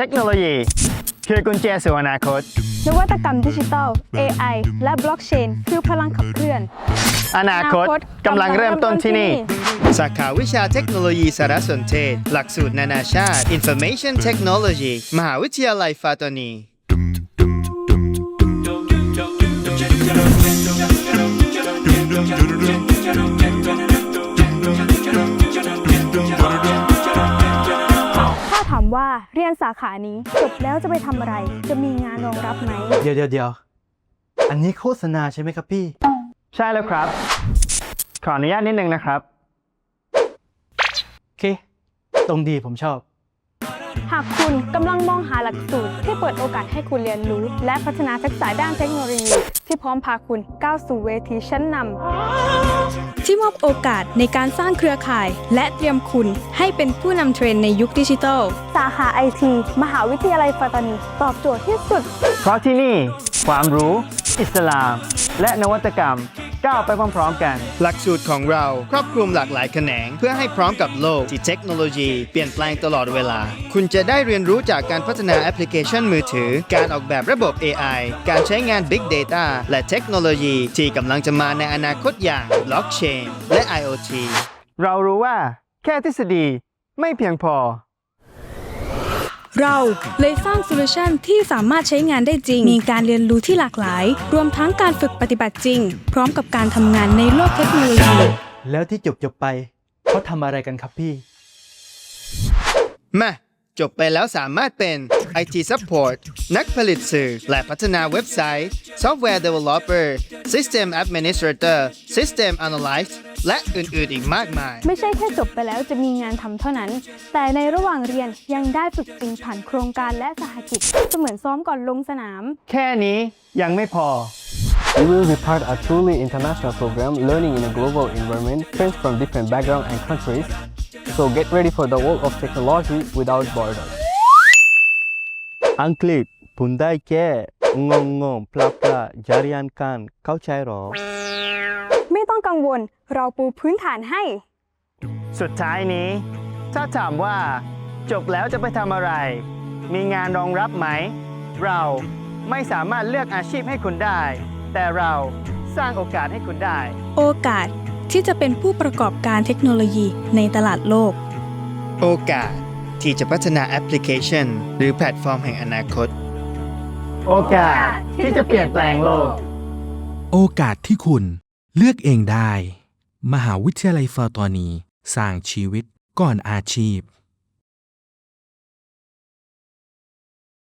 เทคโนโลยีคือกุญแจสู่อนาคต นวัตกรรมดิจิทัล AI และบล็อกเชนคือพลังขับเคลื่อน อนาคตกำลังเริ่มต้นที่นี่ สาขาวิชาเทคโนโลยีสารสนเทศ หลักสูตรนานาชาติ Information Technology มหาวิทยาลัยฟาตานีถ้ ว่าเรียนสาขานี้จบแล้วจะไปทำอะไร จะมีงานรองรับไหม เดี๋ยวเดี๋ยวเดี๋ยวอันนี้โฆษณาใช่ไหมครับพี่ ใช่แล้วครับ ขออนุญาตนิดนึงนะครับ โอเค ตรงดีผมชอบ หากคุณกำลังมองหาหลักสูตรที่เปิดโอกาสให้คุณเรียนรู้ และพัฒนาทักษะด้านเทคโนโลยี ที่พร้อมพาคุณก้าวสู่เวทีชั้นนำที่มอบโอกาสในการสร้างเครือข่าย และเตรียมคุณให้เป็นผู้นำเทรนด์ในยุคดิจิทัล สาขาไอทีมหาวิทยาลัยปัตตานี ตอบโจทย์ที่สุด เพราะที่นี่ ความรู้ อิสลาม และนวัตกรรม ก้าวไปพร้อมๆกัน หลักสูตรของเราครอบคลุมหลากหลายแขนง เพื่อให้พร้อมกับโลกที่เทคโนโลยีเปลี่ยนแปลงตลอดเวลา คุณจะได้เรียนรู้จากการพัฒนาแอปพลิเคชันมือถือ การออกแบบระบบ AI การใช้งาน Big Data และเทคโนโลยีที่กำลังจะมาในอนาคตอย่าง Blockchain และ IoT เรารู้ว่าแค่ทฤษฎีไม่เพียงพอ เราเลยสร้างโซลูชันที่สามารถใช้งานได้จริง มีการเรียนรู้ที่หลากหลาย รวมทั้งการฝึกปฏิบัติจริง พร้อมกับการทำงานในโลกเทคโนโลยี แล้วที่จบจบๆไปเขาทำอะไรกันครับพี่ มา จบไปแล้วสามารถเป็น IT Support นักผลิตสื่อ และพัฒนาเว็บไซต์ Software Developer System Administrator System Analyst และอื่นๆอีกมากมาย ไม่ใช่แค่จบไปแล้วจะมีงานทำเท่านั้น แต่ในระหว่างเรียนยังได้ฝึกจริงผ่านโครงการและสหกิจเสมือนซ้อมก่อนลงสนาม แค่นี้ยังไม่พอ You will be part of a truly international program learning in a global environment, friends from different backgrounds and countries. So get ready for the world of technology without borders. อังกฤษพูดได้แค่งงงงปลาปลาจาริยันกันเข้าใจหรอ ไม่ต้องกังวล เราปูพื้นฐานให้ สุดท้ายนี้ ถ้าถามว่า จบแล้วจะไปทำอะไร มีงานรองรับไหม เราไม่สามารถเลือกอาชีพให้คุณได้ แต่เราสร้างโอกาสให้คุณได้ โอกาสที่จะเป็นผู้ประกอบการเทคโนโลยีในตลาดโลก โอกาส ที่จะพัฒนาแอปพลิเคชัน หรือแพลตฟอร์มแห่งอนาคต โอกาสที่จะเปลี่ยนแปลงโลก โอกาสที่คุณเลือกเองได้ มหาวิทยาลัยฟาตอนีสร้างชีวิตก่อนอาชีพ